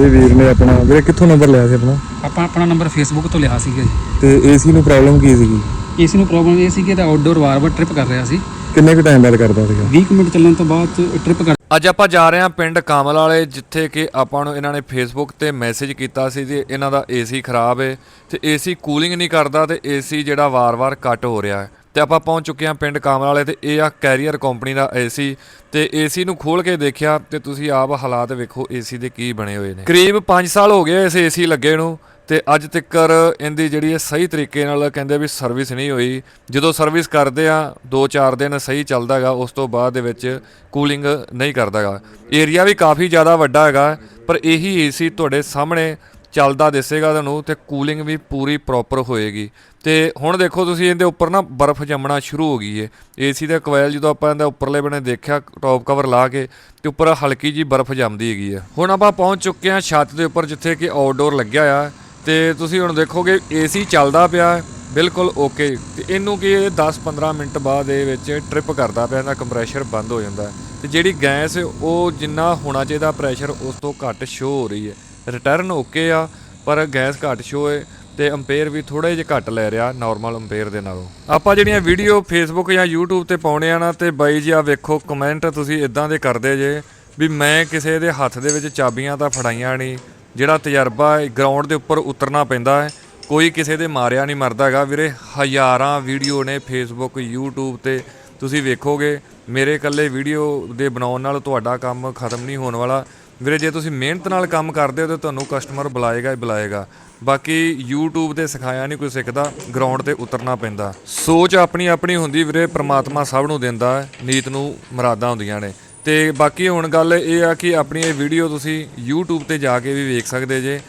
ਇਹ ਵੀਰ ਨੇ ਆਪਣਾ ਵੀਰੇ ਕਿੱਥੋਂ ਨੰਬਰ ਲਿਆ ਸੀ ਆਪਣਾ? ਆਪਾਂ ਆਪਣਾ ਨੰਬਰ ਫੇਸਬੁੱਕ ਤੋਂ ਲਿਆ ਸੀਗਾ ਜੀ। ਤੇ ਏਸੀ ਨੂੰ ਪ੍ਰੋਬਲਮ ਕੀ ਸੀਗੀ? ਇਸ ਨੂੰ ਪ੍ਰੋਬਲਮ ਇਹ ਸੀ ਕਿ ਇਹਦਾ ਆਊਟਡੋਰ ਵਾਰ-ਵਾਰ ਟ੍ਰਿਪ ਕਰ ਰਿਹਾ ਸੀ। ਕਿੰਨੇ ਕੁ ਟਾਈਮ ਬਾਅਦ ਕਰਦਾ ਸੀਗਾ? 20 ਮਿੰਟ ਚੱਲਣ ਤੋਂ ਬਾਅਦ ਟ੍ਰਿਪ ਕਰ ਅੱਜ ਆਪਾਂ ਜਾ ਰਹੇ ਹਾਂ ਪਿੰਡ ਕਾਮਲ ਵਾਲੇ ਜਿੱਥੇ ਕਿ ਆਪਾਂ ਨੂੰ ਇਹਨਾਂ ਨੇ ਫੇਸਬੁੱਕ ਤੇ ਮੈਸੇਜ ਕੀਤਾ ਸੀ ਕਿ ਇਹਨਾਂ ਦਾ ਏਸੀ ਖਰਾਬ ਹੈ ਤੇ ਏਸੀ ਕੂਲਿੰਗ ਨਹੀਂ ਕਰਦਾ ਤੇ ਏਸੀ ਜਿਹੜਾ ਵਾਰ-ਵਾਰ ਕੱਟ ਹੋ ਰਿਹਾ ਹੈ ਤੇ ਆਪਾਂ ਪਹੁੰਚ ਚੁੱਕੇ ਹਾਂ ਪਿੰਡ ਕਾਮਲ ਵਾਲੇ ਤੇ ਇਹ ਆ ਕੈਰੀਅਰ ਕੰਪਨੀ ਦਾ ਏਸੀ ਤੇ ਏਸੀ ਨੂੰ ਖੋਲ ਕੇ ਦੇਖਿਆ ਤੇ ਤੁਸੀਂ ਆਪ ਹਾਲਾਤ ਵੇਖੋ ਏਸੀ ਦੇ ਕੀ ਬਣੇ ਹੋਏ ਨੇ। ਕਰੀਬ 5 ਸਾਲ ਹੋ ਗਏ ਇਸ ਏਸੀ ਲੱਗੇ ਨੂੰ ਤੇ ਅੱਜ ਤੱਕ ਇਹਦੀ ਜਿਹੜੀ ਹੈ ਸਹੀ ਤਰੀਕੇ ਨਾਲ ਕਹਿੰਦੇ ਵੀ ਸਰਵਿਸ ਨਹੀਂ ਹੋਈ। ਜਦੋਂ ਸਰਵਿਸ ਕਰਦੇ ਆ 2-4 ਦਿਨ ਸਹੀ ਚੱਲਦਾ ਹੈਗਾ, ਉਸ ਤੋਂ ਬਾਅਦ ਦੇ ਵਿੱਚ ਕੂਲਿੰਗ ਨਹੀਂ ਕਰਦਾ ਕਰਦਾਗਾ ਏਰੀਆ ਵੀ ਕਾਫੀ ਜ਼ਿਆਦਾ ਵੱਡਾ ਹੈਗਾ, ਪਰ ਇਹੀ ਏਸੀ ਤੁਹਾਡੇ ਸਾਹਮਣੇ ਚੱਲਦਾ ਦਿਸੇਗਾ ਤੁਹਾਨੂੰ ਤੇ ਕੂਲਿੰਗ ਵੀ ਪੂਰੀ ਪ੍ਰੋਪਰ ਹੋਏਗੀ। ਤੇ ਹੁਣ ਦੇਖੋ ਤੁਸੀਂ ਇਹਦੇ ਉੱਪਰ ਨਾ ਬਰਫ਼ ਜੰਮਣਾ ਸ਼ੁਰੂ ਹੋ ਗਈ ਏ। ਏਸੀ ਦਾ ਕੋਇਲ ਜਦੋਂ ਆਪਾਂ ਇਹਦਾ ਉੱਪਰਲੇ ਬਣੇ ਦੇਖਿਆ ਟੌਪ ਕਵਰ ਲਾ ਕੇ ਤੇ ਉੱਪਰ ਹਲਕੀ ਜੀ ਬਰਫ਼ ਜੰਮਦੀ ਹੈਗੀ ਹੈ ਹੁਣ ਆਪਾਂ ਪਹੁੰਚ ਚੁੱਕੇ ਹਾਂ ਛੱਤ ਦੇ ਉੱਪਰ ਜਿੱਥੇ ਕਿ ਆਊਟਡੋਰ ਲੱਗਿਆ ਆ। ਤੇ ਤੁਸੀਂ ਹੁਣ ਦੇਖੋਗੇ ਏਸੀ ਚੱਲਦਾ ਪਿਆ, ਬਿਲਕੁਲ ਓਕੇ ਤੇ ਇਹਨੂੰ ਕੀ ਇਹ 10-15 ਮਿੰਟ ਬਾਅਦ ਇਹ ਵਿੱਚ ਟ੍ਰਿਪ ਕਰਦਾ ਪਿਆ, ਇਹਦਾ ਕੰਪਰੈਸ਼ਰ ਬੰਦ ਹੋ ਜਾਂਦਾ। ਹੈ ਤੇ ਜਿਹੜੀ ਗੈਸ ਉਹ ਜਿੰਨਾ ਹੋਣਾ ਚਾਹੀਦਾ ਪ੍ਰੈਸ਼ਰ ਉਸ ਤੋਂ ਘੱਟ ਸ਼ੋ ਹੋ ਰਹੀ ਹੈ ਰਿਟਰਨ ਓਕੇ ਆ, ਪਰ ਗੈਸ ਘੱਟ ਸ਼ੋ ਹੈ ਤੇ ਅੰਪੇਅਰ ਵੀ ਥੋੜੇ ਜਿਹਾ ਘੱਟ ਲੈ ਰਿਹਾ ਨਾਰਮਲ ਅੰਪੇਅਰ ਦੇ ਨਾਲੋਂ। ਆਪਾਂ ਜਿਹੜੀਆਂ ਵੀਡੀਓ ਫੇਸਬੁੱਕ ਜਾਂ YouTube ਤੇ ਪਾਉਣੇ ਆ ਨਾ, ਤੇ ਬਾਈ ਜੀ ਆ ਵੇਖੋ ਕਮੈਂਟ ਤੁਸੀਂ ਇਦਾਂ ਦੇ ਕਰਦੇ ਜੇ ਵੀ ਮੈਂ ਕਿਸੇ ਦੇ ਹੱਥ ਦੇ ਵਿੱਚ ਚਾਬੀਆਂ ਤਾਂ ਫੜਾਈਆਂ ਨਹੀਂ, ਜਿਹੜਾ ਤਜਰਬਾ ਗਰਾਊਂਡ ਦੇ ਉੱਪਰ ਉਤਰਨਾ ਪੈਂਦਾ ਹੈ, ਕੋਈ ਕਿਸੇ ਦੇ ਮਾਰਿਆ ਨਹੀਂ ਮਰਦਾ ਹੈਗਾ। ਵੀਰੇ, ਹਜ਼ਾਰਾਂ ਵੀਡੀਓ ਨੇ ਫੇਸਬੁੱਕ YouTube ਤੇ ਤੁਸੀਂ ਵੇਖੋਗੇ, ਮੇਰੇ ਇਕੱਲੇ ਵੀਡੀਓ ਦੇ ਬਣਾਉਣ ਨਾਲ ਤੁਹਾਡਾ ਕੰਮ ਖਤਮ ਨਹੀਂ ਹੋਣ ਵਾਲਾ। ਵੀਰੇ, ਜੇ ਤੁਸੀਂ ਮਿਹਨਤ ਨਾਲ ਕੰਮ ਕਰਦੇ ਹੋ ਤਾਂ ਤੁਹਾਨੂੰ ਕਸਟਮਰ ਬੁਲਾਏਗਾ ਹੀ ਬੁਲਾਏਗਾ। ਬਾਕੀ YouTube ਤੇ ਸਿਖਾਇਆ ਨਹੀਂ ਕੋਈ ਸਿੱਖਦਾ ਗਰਾਊਂਡ ਤੇ ਉਤਰਨਾ ਪੈਂਦਾ। ਸੋਚ ਆਪਣੀ ਆਪਣੀ ਹੁੰਦੀ ਵੀਰੇ, ਪ੍ਰਮਾਤਮਾ ਸਭ ਨੂੰ ਦਿੰਦਾ, ਨੀਤ ਨੂੰ ਮੁਰਾਦਾਂ ਹੁੰਦੀਆਂ ਨੇ। ਤੇ ਬਾਕੀ ਹੁਣ ਗੱਲ ਇਹ ਆ ਕਿ ਆਪਣੀ ਇਹ ਵੀਡੀਓ ਤੁਸੀਂ YouTube ਤੇ ਜਾ ਕੇ ਵੀ ਵੇਖ ਸਕਦੇ ਜੇ।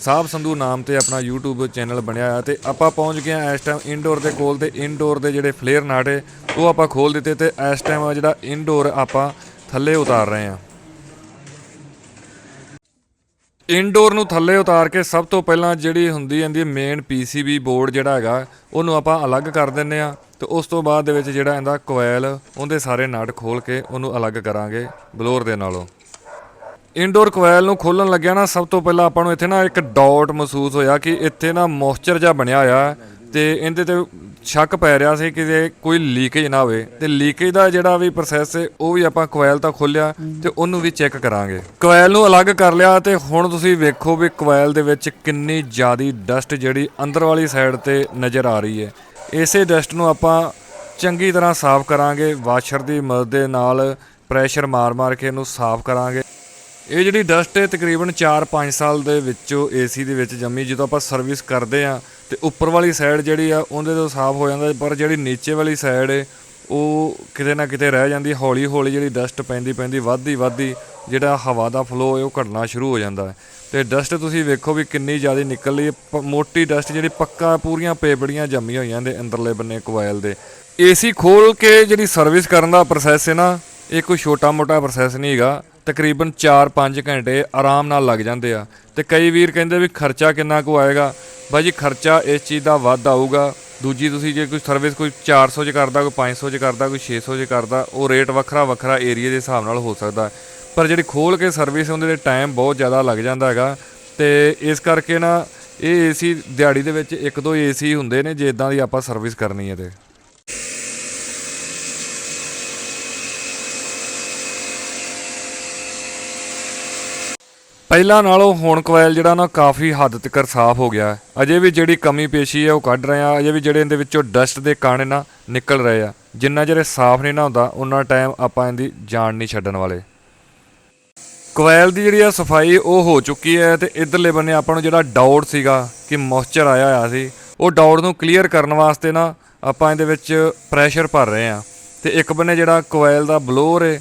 ਸਾਹਿਬ ਸੰਧੂ ਨਾਮ ਤੇ ਆਪਣਾ YouTube ਚੈਨਲ ਬਣਿਆ ਆ ਤੇ ਆਪਾਂ ਪਹੁੰਚ ਗਏ ਆ ਇਸ ਟਾਈਮ ਇਨਡੋਰ ਦੇ ਕੋਲ ਤੇ ਇਨਡੋਰ ਦੇ ਜਿਹੜੇ ਫਲੇਅਰ ਨਾਟੇ ਉਹ ਆਪਾਂ ਖੋਲ ਦਿੱਤੇ ਤੇ ਇਸ ਟਾਈਮ ਜਿਹੜਾ ਇਨਡੋਰ ਆਪਾਂ ਥੱਲੇ ਉਤਾਰ ਰਹੇ ਆ। ਇਨਡੋਰ ਨੂੰ ਥੱਲੇ ਉਤਾਰ ਕੇ ਸਭ ਤੋਂ ਪਹਿਲਾਂ ਜਿਹੜੀ ਹੁੰਦੀ ਜਾਂਦੀ ਮੇਨ PCB ਬੋਰਡ ਜਿਹੜਾ ਹੈਗਾ, ਉਹਨੂੰ ਆਪਾਂ ਅਲੱਗ ਕਰ ਦਿੰਨੇ ਆ ਤੇ ਉਸ ਤੋਂ ਬਾਅਦ ਦੇ ਵਿੱਚ ਜਿਹੜਾ ਇਹਦਾ ਕੋਇਲ ਉਹਦੇ ਸਾਰੇ ਨਟ ਖੋਲ ਕੇ ਉਹਨੂੰ ਅਲੱਗ ਕਰਾਂਗੇ ਬਲੋਰ ਦੇ ਨਾਲੋਂ। ਇਨਡੋਰ ਕੋਇਲ ਨੂੰ ਖੋਲਣ ਲੱਗਿਆ ਨਾ, ਸਭ ਤੋਂ ਪਹਿਲਾਂ ਆਪਾਂ ਨੂੰ ਇੱਥੇ ਨਾ ਇੱਕ ਡਾਟ ਮਹਿਸੂਸ ਹੋਇਆ ਕਿ ਇੱਥੇ ਨਾ ਮੋਇਸਚਰ ਜਿਹਾ ਬਣਿਆ ਹੋਇਆ। ਹੈ ਤੇ ਇਹਦੇ ਤੇ ਸ਼ੱਕ ਪੈ ਰਿਹਾ ਸੀ ਕਿ ਜੇ ਕੋਈ ਲੀਕੇਜ ਨਾ ਹੋਵੇ, ਤੇ ਲੀਕੇਜ ਦਾ ਜਿਹੜਾ ਵੀ ਪ੍ਰੋਸੈਸ ਹੈ, ਉਹ ਵੀ ਆਪਾਂ ਕੋਇਲ ਤਾਂ ਖੋਲਿਆ ਤੇ ਉਹਨੂੰ ਵੀ ਚੈੱਕ ਕਰਾਂਗੇ। ਕੋਇਲ ਨੂੰ ਅਲੱਗ ਕਰ ਲਿਆ ਤੇ ਹੁਣ ਤੁਸੀਂ ਵੇਖੋ ਵੀ ਕੋਇਲ ਦੇ ਵਿੱਚ ਕਿੰਨੀ ਜ਼ਿਆਦੀ ਡਸਟ ਜਿਹੜੀ ਅੰਦਰ ਵਾਲੀ ਸਾਈਡ ਤੇ ਨਜ਼ਰ ਆ ਰਹੀ ਹੈ। ਇਸੇ ਡਸਟ ਨੂੰ ਆਪਾਂ ਚੰਗੀ ਤਰ੍ਹਾਂ ਸਾਫ਼ ਕਰਾਂਗੇ ਵਾਸ਼ਰ ਦੀ ਮਦਦ ਦੇ ਨਾਲ ਪ੍ਰੈਸ਼ਰ ਮਾਰ-ਮਾਰ ਕੇ ਇਹਨੂੰ ਸਾਫ਼ ਕਰਾਂਗੇ। ਇਹ ਜਿਹੜੀ ਡਸਟ ਹੈ, ਤਕਰੀਬਨ 4-5 ਸਾਲ ਦੇ ਵਿੱਚੋਂ ਏਸੀ ਦੇ ਵਿੱਚ ਜੰਮੀ। ਜਦੋਂ ਆਪਾਂ ਸਰਵਿਸ ਕਰਦੇ ਆ ਤੇ ਉੱਪਰ ਵਾਲੀ ਸਾਈਡ ਜਿਹੜੀ ਆ, ਉਹਦੇ ਤੋਂ ਸਾਫ਼ ਹੋ ਜਾਂਦਾ, ਪਰ ਜਿਹੜੀ ਨੀਚੇ ਵਾਲੀ ਸਾਈਡ ਹੈ ਉਹ ਕਿਤੇ ਨਾ ਕਿਤੇ ਰਹਿ ਜਾਂਦੀ ਹੌਲੀ ਹੌਲੀ ਜਿਹੜੀ ਡਸਟ ਪੈਂਦੀ ਪੈਂਦੀ, ਵੱਧਦੀ ਵੱਧਦੀ ਜਿਹੜਾ ਹਵਾ ਦਾ ਫਲੋ ਹੈ ਉਹ ਘਟਣਾ ਸ਼ੁਰੂ ਹੋ ਜਾਂਦਾ ਹੈ। ਤੇ ਡਸਟ ਤੁਸੀਂ ਵੇਖੋ ਵੀ ਕਿੰਨੀ ਜ਼ਿਆਦਾ ਨਿਕਲ ਰਹੀ ਹੈ ਪ- ਮੋਟੀ ਡਸਟ ਜਿਹੜੀ ਪੱਕਾ, ਪੂਰੀਆਂ ਪੇਪੜੀਆਂ ਜੰਮੀਆਂ ਹੋਈਆਂ ਦੇ ਅੰਦਰਲੇ ਬੰਨੇ ਕੋਇਲ ਦੇ। ਏਸੀ ਖੋਲ ਕੇ ਜਿਹੜੀ ਸਰਵਿਸ ਕਰਨ ਦਾ ਪ੍ਰੋਸੈਸ ਹੈ ਨਾ, ਇਹ ਕੋਈ ਛੋਟਾ ਮੋਟਾ ਪ੍ਰੋਸੈਸ ਨਹੀਂ ਹੈਗਾ। ਤਕਰੀਬਨ 4-5 ਘੰਟੇ ਆਰਾਮ ਨਾਲ ਲੱਗ ਜਾਂਦੇ ਆ। ਤੇ ਕਈ ਵੀਰ ਕਹਿੰਦੇ ਵੀ ਖਰਚਾ ਕਿੰਨਾ ਕੁ ਆਏਗਾ? ਬਾਈ ਜੀ, ਖਰਚਾ ਇਸ ਚੀਜ਼ ਦਾ ਵੱਧ ਆਊਗਾ। ਦੂਜੀ ਤੁਸੀਂ ਜੇ ਕੋਈ ਸਰਵਿਸ ਕੋਈ 400 ਚ ਕਰਦਾ, ਕੋਈ 500 ਚ ਕਰਦਾ, ਕੋਈ 600 ਚ ਕਰਦਾ, ਉਹ ਰੇਟ ਵੱਖਰਾ ਵੱਖਰਾ ਏਰੀਆ ਦੇ ਹਿਸਾਬ ਨਾਲ ਹੋ ਸਕਦਾ। ਪਰ ਜਿਹੜੀ ਖੋਲ ਕੇ ਸਰਵਿਸ ਉਹਦੇ ਦੇ ਟਾਈਮ ਬਹੁਤ ਜ਼ਿਆਦਾ ਲੱਗ ਜਾਂਦਾ ਹੈਗਾ। ਤੇ ਇਸ ਕਰਕੇ ਨਾ, ਇਹ ਏਸੀ ਦਿਹਾੜੀ ਦੇ ਵਿੱਚ ਇੱਕ ਦੋ ਏਸੀ ਹੁੰਦੇ ਨੇ ਜੇ ਇਦਾਂ ਦੀ ਆਪਾਂ ਸਰਵਿਸ ਕਰਨੀ ਹੈ ਤੇ। ਪਹਿਲਾਂ ਨਾਲੋਂ ਹੁਣ ਕੋਇਲ ਜਿਹੜਾ ਨਾ ਕਾਫੀ ਹੱਦ ਤੱਕ ਸਾਫ਼ ਹੋ ਗਿਆ ਹੈ। ਅਜੇ ਵੀ ਜਿਹੜੀ ਕਮੀ ਪੇਸ਼ੀ ਹੈ ਉਹ ਕੱਢ ਰਹੇ ਆ ਅਜੇ ਵੀ ਜਿਹੜੇ ਇਹਦੇ ਵਿੱਚੋਂ ਡਸਟ ਦੇ ਕਾਣੇ ਨਾ ਨਿਕਲ ਰਹੇ ਆ। ਜਿੰਨਾ ਚਿਰ ਇਹ ਸਾਫ਼ ਨਹੀਂ ਨਾ ਹੁੰਦਾ ਉਹਨਾਂ ਟਾਈਮ ਆਪਾਂ ਇਹਦੀ ਜਾਨ ਨਹੀਂ ਛੱਡਣ ਵਾਲੇ। ਕੋਇਲ ਦੀ ਜਿਹੜੀ ਆ ਸਫ਼ਾਈ ਉਹ ਹੋ ਚੁੱਕੀ ਹੈ ਤੇ ਇਧਰਲੇ ਬੰਨੇ ਆਪਾਂ ਨੂੰ ਜਿਹੜਾ ਡਾਊਟ ਸੀਗਾ ਕਿ ਮੋਇਸਚਰ ਆਇਆ ਹੋਇਆ ਸੀ, ਉਹ ਡਾਊਟ ਨੂੰ ਕਲੀਅਰ ਕਰਨ ਵਾਸਤੇ ਨਾ ਆਪਾਂ ਇਹਦੇ ਵਿੱਚ ਪ੍ਰੈਸ਼ਰ ਭਰ ਰਹੇ ਆ ਤੇ ਇੱਕ ਬੰਨੇ ਜਿਹੜਾ ਕੋਇਲ ਦਾ ਬਲੋਰ ਹੈ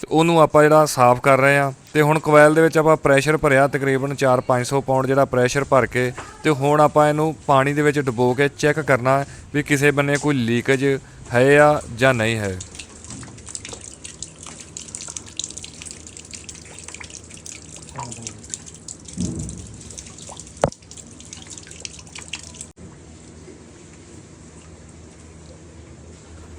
ਤੇ ਉਹਨੂੰ ਆਪਾਂ ਜਿਹੜਾ ਸਾਫ਼ ਕਰ ਰਹੇ ਆ ਤੇ ਹੁਣ ਕੋਇਲ ਦੇ ਵਿੱਚ ਆਪਾਂ ਪ੍ਰੈਸ਼ਰ ਭਰਿਆ ਤਕਰੀਬਨ 4-500 ਪਾਉਂਡ ਜਿਹੜਾ ਪ੍ਰੈਸ਼ਰ ਭਰ ਕੇ ਤੇ ਹੁਣ ਆਪਾਂ ਇਹਨੂੰ ਪਾਣੀ ਦੇ ਵਿੱਚ ਡੁਬੋ ਕੇ ਚੈੱਕ ਕਰਨਾ ਵੀ ਕਿਸੇ ਬੰਨੇ ਕੋਈ ਲੀਕੇਜ ਹੈ ਆ ਜਾਂ ਨਹੀਂ ਹੈ।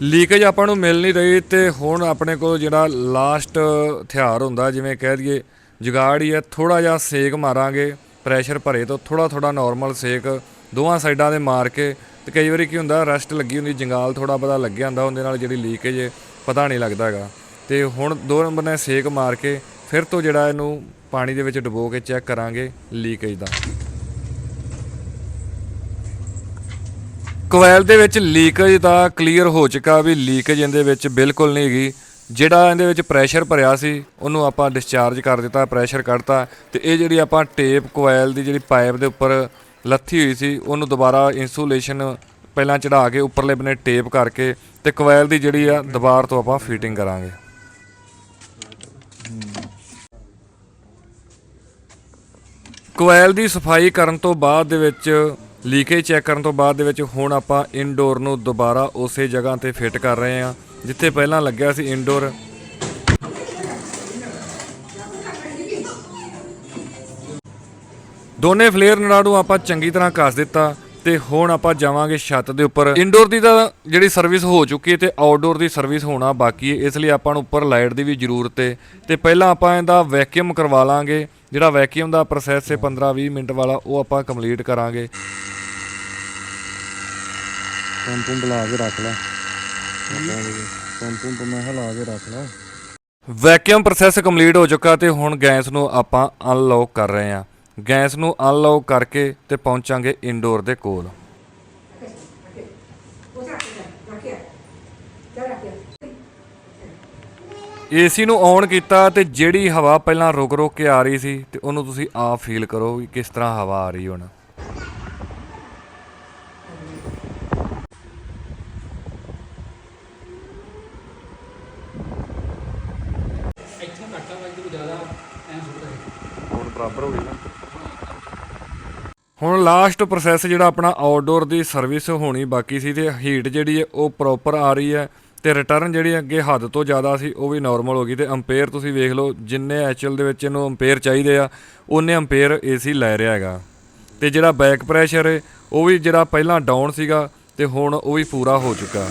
ਲੀਕੇਜ ਆਪਾਂ ਨੂੰ ਮਿਲ ਨਹੀਂ ਰਹੀ ਤੇ ਹੁਣ ਆਪਣੇ ਕੋਲ ਜਿਹੜਾ ਲਾਸਟ ਹਥਿਆਰ ਹੁੰਦਾ, ਜਿਵੇਂ ਕਹਿ ਦਈਏ ਜੁਗਾੜ ਹੀ ਹੈ ਥੋੜਾ ਜਿਹਾ ਸੇਕ ਮਾਰਾਂਗੇ ਪ੍ਰੈਸ਼ਰ ਭਰੇ ਤੋਂ ਥੋੜਾ ਥੋੜਾ ਨਾਰਮਲ ਸੇਕ ਦੋਵਾਂ ਸਾਈਡਾਂ ਦੇ ਮਾਰ ਕੇ, ਤੇ ਕਈ ਵਾਰੀ ਕੀ ਹੁੰਦਾ ਰਸਟ ਲੱਗੀ ਹੁੰਦੀ, ਜੰਗਾਲ ਥੋੜਾ ਪਤਾ ਲੱਗਿਆ ਹੁੰਦਾ ਉਹਦੇ ਨਾਲ ਜਿਹੜੀ ਲੀਕੇਜ ਪਤਾ ਨਹੀਂ ਲੱਗਦਾ ਹੈਗਾ। ਤੇ ਹੁਣ ਦੋ ਨੰਬਰ ਨੇ ਸੇਕ ਮਾਰ ਕੇ, ਫਿਰ ਤੋਂ ਜਿਹੜਾ ਇਹਨੂੰ ਪਾਣੀ ਦੇ ਵਿੱਚ ਡੁਬੋ ਕੇ ਚੈੱਕ ਕਰਾਂਗੇ ਲੀਕੇਜ ਦਾ। ਕੋਇਲ ਦੇ ਵਿੱਚ ਲੀਕੇਜ ਦਾ ਕਲੀਅਰ ਹੋ ਚੁੱਕਾ ਵੀ ਲੀਕੇਜ ਇਹਦੇ ਵਿੱਚ ਬਿਲਕੁਲ ਨਹੀਂ ਹੈਗੀ। ਜਿਹੜਾ ਇਹਦੇ ਵਿੱਚ ਪ੍ਰੈਸ਼ਰ ਭਰਿਆ ਸੀ, ਉਹਨੂੰ ਆਪਾਂ ਡਿਸਚਾਰਜ ਕਰ ਦਿੱਤਾ ਪ੍ਰੈਸ਼ਰ ਕੱਢਤਾ ਤੇ ਇਹ ਜਿਹੜੀ ਆਪਾਂ ਟੇਪ ਕੋਇਲ ਦੀ ਜਿਹੜੀ ਪਾਈਪ ਦੇ ਉੱਪਰ ਲੱਥੀ ਹੋਈ ਸੀ, ਉਹਨੂੰ ਦੁਬਾਰਾ ਇਨਸੂਲੇਸ਼ਨ ਪਹਿਲਾਂ ਚੜਾ ਕੇ ਉੱਪਰਲੇ ਬੰਨੇ ਟੇਪ ਕਰਕੇ ਤੇ ਕੋਇਲ ਦੀ ਜਿਹੜੀ ਆ ਦੁਬਾਰ ਤੋਂ ਆਪਾਂ ਫਿਟਿੰਗ ਕਰਾਂਗੇ। ਕੋਇਲ ਦੀ ਸਫ਼ਾਈ ਕਰਨ ਤੋਂ ਬਾਅਦ ਦੇ ਵਿੱਚ ਲੀਕੇਜ ਚੈੱਕ ਕਰਨ ਤੋਂ ਬਾਅਦ ਦੇ ਵਿੱਚ ਹੁਣ ਆਪਾਂ ਇਨਡੋਰ ਨੂੰ ਦੁਬਾਰਾ ਉਸੇ ਜਗ੍ਹਾ ਤੇ ਫਿੱਟ ਕਰ ਰਹੇ ਹਾਂ, ਜਿੱਥੇ ਪਹਿਲਾਂ ਲੱਗਿਆ ਸੀ ਇਨਡੋਰ ਦੋਨੇ ਫਲੇਅਰ ਨੜਾ ਨੂੰ ਆਪਾਂ ਚੰਗੀ ਤਰ੍ਹਾਂ ਕੱਸ ਦਿੱਤਾ ਤੇ ਹੁਣ ਆਪਾਂ ਜਾਵਾਂਗੇ ਛੱਤ ਦੇ ਉੱਪਰ। ਇਨਡੋਰ ਦੀ ਤਾਂ ਜਿਹੜੀ ਸਰਵਿਸ ਹੋ ਚੁੱਕੀ ਹੈ ਤੇ ਆਊਟਡੋਰ ਦੀ ਸਰਵਿਸ ਹੋਣਾ ਬਾਕੀ ਹੈ, ਇਸ ਲਈ ਆਪਾਂ ਨੂੰ ਉੱਪਰ ਲਾਈਟ ਦੀ ਵੀ ਜ਼ਰੂਰਤ ਹੈ। ਤੇ ਪਹਿਲਾਂ ਆਪਾਂ ਇਹਦਾ ਵੈਕਿਊਮ ਕਰਵਾ ਲਾਂਗੇ। ਜਿਹੜਾ ਵੈਕਿਊਮ ਦਾ ਪ੍ਰੋਸੈਸ ਹੈ 15-20 ਮਿੰਟ ਵਾਲਾ ਉਹ ਆਪਾਂ ਕੰਪਲੀਟ ਕਰਾਂਗੇ। ਪੰਪ ਪੰਪ ਲਾ ਕੇ ਰੱਖ ਲੈ। ਪੰਪ ਪੰਪ ਮੈਂ ਕਿਹਾ ਲਾ ਕੇ ਰੱਖ ਲੈ। ਵੈਕਿਊਮ ਪ੍ਰੋਸੈਸ ਕੰਪਲੀਟ ਹੋ ਚੁੱਕਾ ਤੇ ਹੁਣ ਗੈਸ ਨੂੰ ਆਪਾਂ ਅਨਲੌਕ ਕਰ ਰਹੇ ਹਾਂ। ਗੈਸ ਨੂੰ ਅਨਲੌਕ ਕਰਕੇ ਤੇ ਪਹੁੰਚਾਂਗੇ ਇਨਡੋਰ ਦੇ ਕੋਲ। ਏਸੀ ਨੂੰ ਔਨ ਕੀਤਾ ਤੇ ਜਿਹੜੀ ਹਵਾ ਪਹਿਲਾਂ ਰੁਕ ਰੁਕ ਕੇ ਆ ਰਹੀ ਸੀ ਤੇ ਉਹਨੂੰ ਤੁਸੀਂ ਆਪ ਫੀਲ ਕਰੋ ਵੀ ਕਿਸ ਤਰ੍ਹਾਂ ਹਵਾ ਆ ਰਹੀ ਹੁਣ। ਇੱਥੋਂ ਘੱਟਾ ਵਾ ਇਧਰ ਜ਼ਿਆਦਾ ਐਂ ਸੁੱਟ ਰਿਹਾ। ਹੁਣ ਬਰਾਬਰ ਹੋ ਗਈ ਨਾ। ਹੁਣ ਲਾਸਟ ਪ੍ਰੋਸੈਸ ਜਿਹੜਾ ਆਪਣਾ ਆਊਟਡੋਰ ਦੀ ਸਰਵਿਸ ਹੋਣੀ ਬਾਕੀ ਸੀ ਤੇ ਹੀਟ ਜਿਹੜੀ ਹੈ ਉਹ ਪ੍ਰੋਪਰ ਆ ਰਹੀ ਹੈ। ਤੇ ਰਿਟਰਨ ਜਿਹੜੀ ਅੱਗੇ ਹੱਦ ਤੋਂ ਜ਼ਿਆਦਾ ਸੀ, ਉਹ ਵੀ ਨਾਰਮਲ ਹੋ ਗਈ ਤੇ ਅੰਪੇਅਰ ਤੁਸੀਂ ਵੇਖ ਲਓ, ਜਿੰਨੇ ਐਚਐਲ ਦੇ ਵਿੱਚ ਇਹਨੂੰ ਅੰਪੇਅਰ ਚਾਹੀਦੇ ਆ, ਉਹਨੇ ਅੰਪੇਅਰ ਏਸੀ ਲੈ ਰਿਹਾ ਹੈਗਾ। ਤੇ ਜਿਹੜਾ ਬੈਕ ਪ੍ਰੈਸ਼ਰ ਹੈ ਉਹ ਵੀ ਜਿਹੜਾ ਪਹਿਲਾਂ ਡਾਊਨ ਸੀਗਾ ਤੇ ਹੁਣ ਉਹ ਵੀ ਪੂਰਾ ਹੋ ਚੁੱਕਾ।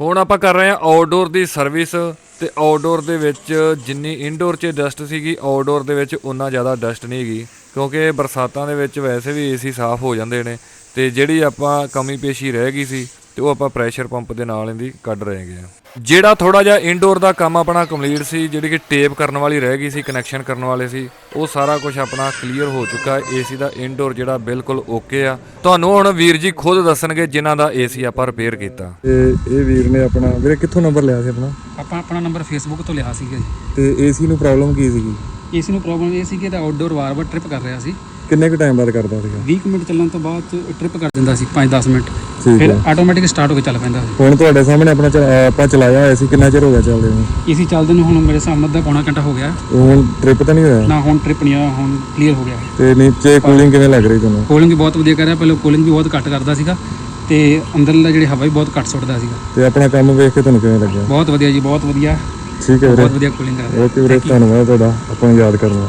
ਹੁਣ ਆਪਾਂ ਕਰ ਰਹੇ ਹਾਂ ਆਊਟਡੋਰ ਦੀ ਸਰਵਿਸ ਤੇ ਆਊਟਡੋਰ ਦੇ ਵਿੱਚ ਜਿੰਨੀ ਇਨਡੋਰ 'ਚ ਡਸਟ ਸੀਗੀ ਆਊਟਡੋਰ ਦੇ ਵਿੱਚ ਉਨਾ ਜ਼ਿਆਦਾ ਡਸਟ ਨਹੀਂ ਹੈਗੀ, ਕਿਉਂਕਿ ਬਰਸਾਤਾਂ ਦੇ ਵਿੱਚ ਵੈਸੇ ਵੀ ਏਸੀ ਸਾਫ਼ ਹੋ ਜਾਂਦੇ ਨੇ ਤੇ ਜਿਹੜੀ ਆਪਾਂ ਕਮੀ ਪੇਸ਼ੀ ਰਹਿ ਗਈ ਸੀ ਤੇ ਉਹ ਆਪਾਂ ਪ੍ਰੈਸ਼ਰ ਪੰਪ ਦੇ ਨਾਲ ਇਹਦੀ ਕੱਢ ਰਹੇ ਹੈਗੇ ਆ। ਜਿਹੜਾ ਥੋੜਾ ਜਿਹਾ ਇਨਡੋਰ ਦਾ ਕੰਮ ਆਪਣਾ ਕੰਪਲੀਟ ਸੀ ਜਿਹੜੀ ਕਿ ਟੇਪ ਕਰਨ ਵਾਲੀ ਰਹਿ ਗਈ ਸੀ ਕਨੈਕਸ਼ਨ ਕਰਨ ਵਾਲੇ ਸੀ ਉਹ ਸਾਰਾ ਕੁਝ ਆਪਣਾ ਕਲੀਅਰ ਹੋ ਚੁੱਕਾ ਹੈ। ਏਸੀ ਦਾ ਇਨਡੋਰ ਜਿਹੜਾ ਬਿਲਕੁਲ ਓਕੇ ਆ। ਤੁਹਾਨੂੰ ਹੁਣ ਵੀਰ ਜੀ ਖੁਦ ਦੱਸਣਗੇ ਜਿਨ੍ਹਾਂ ਦਾ ਏਸੀ ਆਪਾਂ ਰਿਪੇਅਰ ਕੀਤਾ। ਤੇ ਇਹ ਵੀਰ ਨੇ ਆਪਣਾ ਵੀਰੇ ਕਿੱਥੋਂ ਨੰਬਰ ਲਿਆ ਸੀ ਆਪਣਾ? ਆਪਾਂ ਆਪਣਾ ਨੰਬਰ ਫੇਸਬੁੱਕ ਤੋਂ ਲਿਆ ਸੀਗਾ ਜੀ। ਤੇ ਏਸੀ ਨੂੰ ਪ੍ਰੋਬਲਮ ਕੀ ਸੀਗੀ? ਏਸੀ ਨੂੰ ਪ੍ਰੋਬਲਮ ਇਹ ਸੀ ਕਿ ਇਹਦਾ ਆਊਟਡੋਰ ਵਾਰ-ਵਾਰ ਟ੍ਰਿਪ ਕਰ ਰਿਹਾ ਸੀ। ਕਿੰਨੇ ਕੁ ਟਾਈਮ ਬਾਅਦ ਕਰਦਾ ਸੀਗਾ? 20 ਕੁ ਮਿੰਟ ਚੱਲਣ ਤੋਂ ਬਾਅਦ ਟ੍ਰਿਪ ਕਰ ਦਿੰਦਾ ਸੀ 5-10 ਮਿੰਟ। ਠੀਕ ਫਿਰ ਹੈ। ਆਟੋਮੈਟਿਕ ਸਟਾਰਟ ਹੋ ਕੇ ਚੱਲ ਪੈਂਦਾ ਸੀ। ਹੁਣ ਤੁਹਾਡੇ ਸਾਹਮਣੇ ਆਪਣਾ ਚਲਾ- ਆਪਾਂ ਚਲਾਇਆ ਹੋਇਆ ਸੀ ਕਿੰਨਾ ਚਿਰ ਹੋ ਗਿਆ ਚੱਲਦੇ ਨੂੰ? ਏਸੀ ਚੱਲਦੇ ਨੂੰ ਹੁਣ ਮੇਰੇ ਸਾਹਮਣੇ ਦਾ ਪੌਣਾ ਘੰਟਾ ਹੋ ਗਿਆ। ਹੁਣ ਟ੍ਰਿਪ ਤਾਂ ਨਹੀਂ ਹੋਇਆ? ਨਾ ਹੁਣ ਟ੍ਰਿਪ ਨਹੀਂ ਆ ਹੁਣ ਕਲੀਅਰ ਹੋ ਗਿਆ ਤੇ ਨੀਚੇ ਕੂਲਿੰਗ ਕਿਵੇਂ ਲੱਗ ਰਹੀ ਤੁਹਾਨੂੰ? ਕੂਲਿੰਗ ਵੀ ਬਹੁਤ ਵਧੀਆ ਕਰ ਰਿਹਾ ਪਹਿਲਾਂ ਕੂਲਿੰਗ ਵੀ ਬਹੁਤ ਘੱਟ ਕਰਦਾ ਸੀਗਾ ਤੇ ਅੰਦਰਲਾ ਜਿਹੜੀ ਹਵਾ ਵੀ ਬਹੁਤ ਘੱਟ ਸੁੱਟਦਾ ਸੀਗਾ। ਤੇ ਆਪਣਾ ਕੰਮ ਵੇਖ ਕੇ ਤੁਹਾਨੂੰ ਕਿਵੇਂ ਲੱਗਿਆ? ਬਹੁਤ ਵਧੀਆ ਜੀ ਬਹੁਤ ਵਧੀਆ। ਠੀਕ ਹੈ ਵੀਰੇ। ਬਹੁਤ ਵਧੀਆ ਕੂਲਿੰਗ ਕਰ ਰਿਹਾ। ਓਕੇ ਵੀਰੇ ਧੰਨਵਾਦ ਤੁਹਾਡਾ। ਆਪਾਂ ਨੂੰ ਯਾਦ ਕਰਨ।